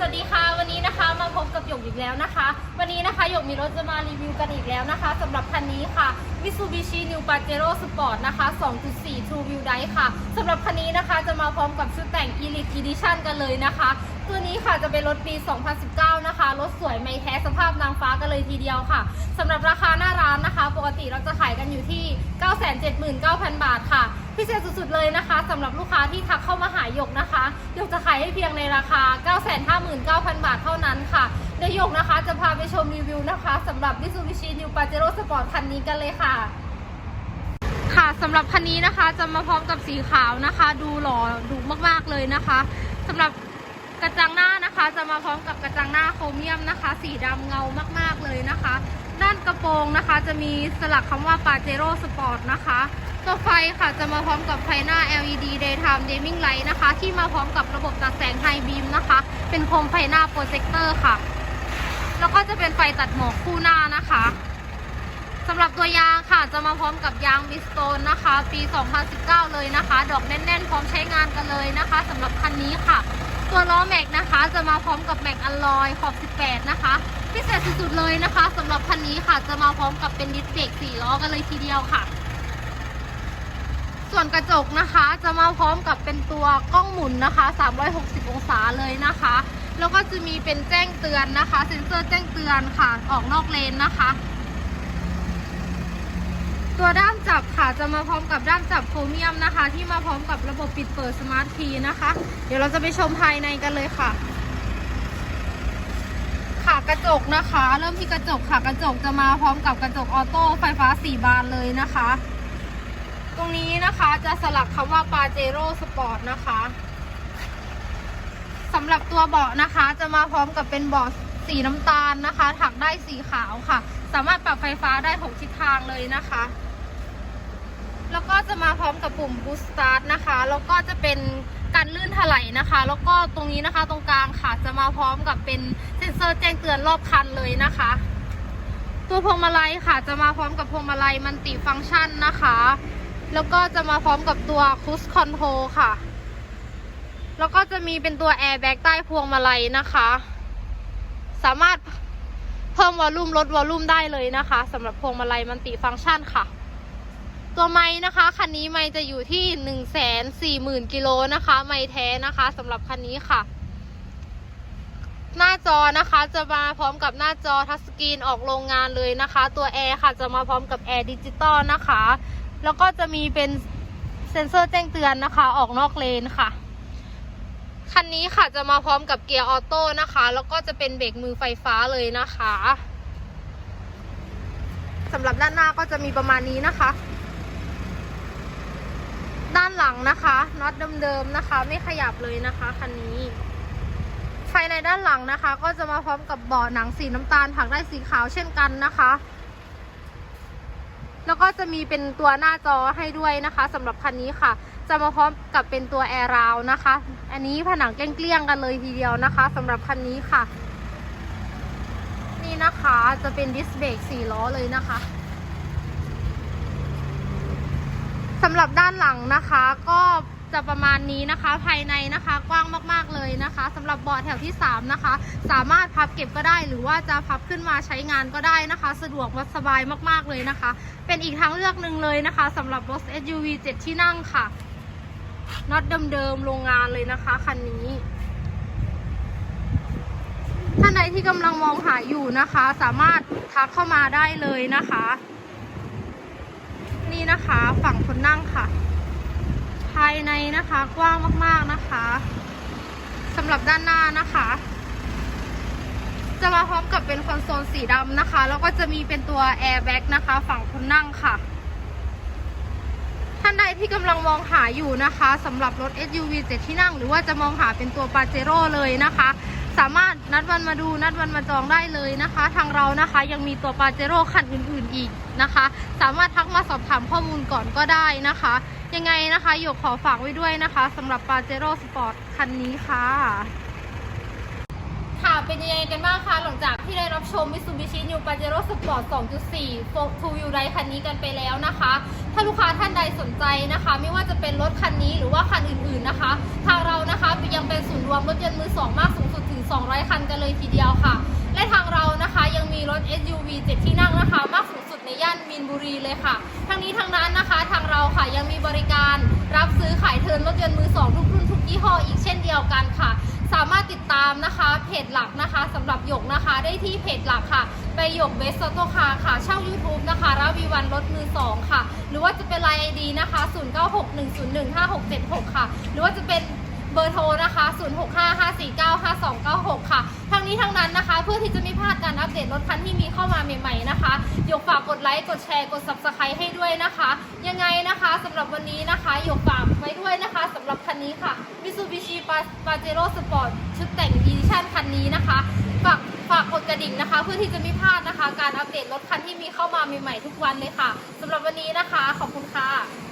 สวัสดีค่ะวันนี้นะคะมาพบกับหยกอีกแล้วนะคะ วันนี้นะคะหยกมีรถจะมารีวิวกันอีกแล้วนะคะสำหรับคันนี้ค่ะ Mitsubishi New Pajero Sport นะคะ 2.4 True View Drive ค่ะสำหรับคันนี้นะคะจะมาพร้อมกับชุดแต่ง Elite Edition กันเลยนะคะ ตัวนี้ค่ะจะเป็นรถปี 2019 นะคะ รถสวยไม่แท้สภาพนางฟ้ากันเลยทีเดียวค่ะ สำหรับราคาหน้าร้านนะคะ ปกติเราจะขายกันอยู่ที่ 979,000 บาทค่ะ พิเศษสุดๆเลยนะคะสำหรับลูกค้าที่ทักเข้ามาหายกนะคะยกจะขายให้เพียงในราคา 959,000 บาทเท่านั้นค่ะเดี๋ยวยกนะคะจะพาไปชมรีวิวนะคะสำหรับ Mitsubishi New Pajero Sport คันนี้กันเลยค่ะค่ะสำหรับคันนี้นะคะจะมาพร้อมกับสีขาวนะคะ ดูหล่อดูมากๆเลยนะคะสำหรับ มาพร้อมกับกระจังหน้าโครเมียมนะคะ สีดำเงามากๆเลยนะคะ ด้านกระโปรงนะคะ จะมีสลักคำว่า Pajero Sport นะคะ ตัวไฟค่ะจะมาพร้อมกับไฟหน้า LED Daytime Dimming Light นะคะ ที่มาพร้อมกับระบบตัดแสง High Beam นะคะ เป็นโคมไฟหน้าโปรเจคเตอร์ค่ะ แล้วก็จะเป็นไฟตัดหมอกคู่หน้านะคะสำหรับตัวยางค่ะจะมาพร้อมกับยางบิสโตนนะคะ ปี 2019 เลยนะคะ ดอกแน่นๆ พร้อมใช้งานกันเลยนะคะสำหรับคันนี้ค่ะ ตัวล้อแม็กนะคะ จะมาพร้อมกับแม็กอัลลอยขอบ 18 นะคะ พิเศษสุดๆเลยนะคะสำหรับคันนี้ค่ะ จะมาพร้อมกับเป็นดิสเบรก4ล้อกันเลยทีเดียวค่ะ ส่วนกระจกนะคะ จะมาพร้อมกับเป็นตัวกล้องหมุนนะคะ 360 องศาเลยนะคะ แล้วก็จะมีเป็นแจ้งเตือนนะคะ เซ็นเซอร์แจ้งเตือนค่ะ ออกนอกเลนนะคะ ตัวด้ามจับค่ะจะมาพร้อมกับด้ามจับโครเมียมนะคะ ที่มาพร้อมกับระบบปิดเปิดสมาร์ทคีย์นะคะ เดี๋ยวเราจะไปชมภายในกันเลยค่ะ ค่ะกระจกนะคะ เริ่มที่กระจกค่ะกระจกจะมาพร้อมกับกระจกออโต้ไฟฟ้า4บานเลยนะคะ ตรงนี้นะคะจะสลักคำว่า Pajero Sport นะคะสำหรับตัวเบาะนะคะ จะมาพร้อมกับเป็นเบาะสีน้ำตาลนะคะ ถักได้สีขาวค่ะ สามารถปรับไฟฟ้าได้หกทิศทางเลยนะคะ แล้วก็จะมาพร้อมกับปุ่ม Boost Start นะคะ แล้วก็จะเป็นการลื่นถลายนะคะ แล้วก็ตรงนี้นะคะตรงกลางค่ะจะมาพร้อมกับเป็นเซ็นเซอร์แจ้งเตือนรอบคันเลยนะคะ ตัวพวงมาลัยค่ะ จะมาพร้อมกับพวงมาลัยมันติฟังก์ชันนะคะ แล้วก็จะมาพร้อมกับตัว Cruise Control ค่ะ แล้วก็จะมีเป็นตัวแอร์แบ็กใต้พวงมาลัยนะคะ สามารถเพิ่มวอลลุ่มลดวอลลุ่มได้เลยนะคะสำหรับพวงมาลัยมันติฟังก์ชันค่ะ ตัวไม้นะคะคันนี้ไม้จะอยู่ที่1นึ่งแสนสี่หมื่นกิโลนะคะ ไม้แท้นะคะสำหรับคันนี้ค่ะ หน้าจอนะคะจะมาพร้อมกับหน้าจอทัชสกรีนออกโรงงานเลยนะคะ ตัวแอร์ค่ะจะมาพร้อมกับแอร์ดิจิตอลนะคะ แล้วก็จะมีเป็นเซ็นเซอร์แจ้งเตือนนะคะ ออกนอกเลนค่ะคันนี้ค่ะจะมาพร้อมกับเกียร์ออโต้นะคะ แล้วก็จะเป็นเบรกมือไฟฟ้าเลยนะคะสำหรับด้านหน้าก็จะมีประมาณนี้นะคะ ด้านหลังนะคะน็อตเดิมๆนะคะ ไม่ขยับเลยนะคะคันนี้ภายในด้านหลังนะคะ ก็จะมาพร้อมกับเบาะหนังสีน้ำตาลถักได้สีขาวเช่นกันนะคะ แล้วก็จะมีเป็นตัวหน้าจอให้ด้วยนะคะสำหรับคันนี้ค่ะ จะมาพร้อมกับเป็นตัวแอร์ราวนะคะ อันนี้ผนังเกลี้ยงๆกันเลยทีเดียวนะคะสำหรับคันนี้ค่ะ นี่นะคะจะเป็นดิสเบรก4ล้อเลยนะคะ สำหรับด้านหลังนะคะ ก็จะประมาณนี้นะคะ ภายในนะคะกว้างมากๆเลยนะคะสำหรับเบาะแถวที่ 3 นะคะ สามารถพับเก็บก็ได้ หรือว่าจะพับขึ้นมาใช้งานก็ได้นะคะ สะดวกและสบายมากๆเลยนะคะ เป็นอีกทางเลือกหนึ่งเลยนะคะสำหรับรถ SUV 7 ที่นั่งค่ะน็อตเดิมๆโรงงานเลยนะคะคันนี้ท่านใดที่กำลังมองหาอยู่นะคะ สามารถทักเข้ามาได้เลยนะคะ นี่นะคะ ฝั่งคนนั่งค่ะ ภายในนะคะกว้างมากๆนะคะสำหรับด้านหน้านะคะ จะมาพร้อมกับเป็นคอนโซลสีดำนะคะ แล้วก็จะมีเป็นตัวแอร์แบ็กนะคะ ฝั่งคนนั่งค่ะ ท่านใดที่กำลังมองหาอยู่นะคะสำหรับรถ SUV 7ที่นั่ง หรือว่าจะมองหาเป็นตัวปาเจโร่เลยนะคะ สามารถนัดวันมาดูนัดวันมาจองได้เลยนะคะ ทางเรานะคะยังมีตัวปาเจโร่คันอื่นๆอีกนะคะ สามารถทักมาสอบถามข้อมูลก่อนก็ได้นะคะ ยังไงนะคะหยกขอฝากไว้ด้วยนะคะสำหรับปาเจโร่สปอร์ตคันนี้ค่ะ ค่ะเป็นยังไงกันบ้างคะหลังจากที่ได้รับชม Mitsubishi New Pajero Sport 2.4 Two Wheel Drive คันนี้กันไปแล้วนะคะ ถ้าลูกค้าท่านใดสนใจนะคะ ไม่ว่าจะเป็นรถคันนี้หรือว่าคันอื่นๆนะคะ ทางเรานะคะยังเป็นศูนย์รวมรถยนต์มือสองมากสูงสุดถึง 200 คันกันเลยทีเดียวค่ะ และทางเรานะคะยังมีรถ SUV 7 ที่นั่งนะคะ มากสูงสุดในย่านมีนบุรีเลยค่ะ ทั้งนี้ทั้งนั้นนะคะทางเราค่ะยังมีบริการรับซื้อขายเทินรถยนต์มือสองทุกรุ่นทุกยี่ห้ออีกเช่นเดียวกันค่ะ สามารถติดตามนะคะเพจหลักนะคะสำหรับหยกนะคะได้ที่เพจหลักค่ะ ไปหยกเบสโตคาค่ะช่อง YouTube นะคะราวีวันรถมือสองค่ะ หรือว่าจะเป็นไลน์ไอดีนะคะ 0961015676 ค่ะ หรือว่าจะเป็น เบอร์โทรนะคะ 0655495296 ค่ะ ทั้งนี้ทั้งนั้นนะคะ เพื่อที่จะไม่พลาดการอัปเดตรถคันที่มีเข้ามาใหม่ๆนะคะยกฝากกดไลค์ กดแชร์ กด Subscribe ให้ด้วยนะคะ ยังไงนะคะสำหรับวันนี้นะคะยกฝากไว้ด้วยนะคะสำหรับคันนี้ค่ะ Mitsubishi Pajero Sport ชุดแต่ง Edition คันนี้นะคะฝากฝากกดกระดิ่งนะคะ เพื่อที่จะไม่พลาดนะคะ การอัปเดตรถคันที่มีเข้ามาใหม่ๆทุกวันเลยค่ะสำหรับวันนี้นะคะ ขอบคุณค่ะ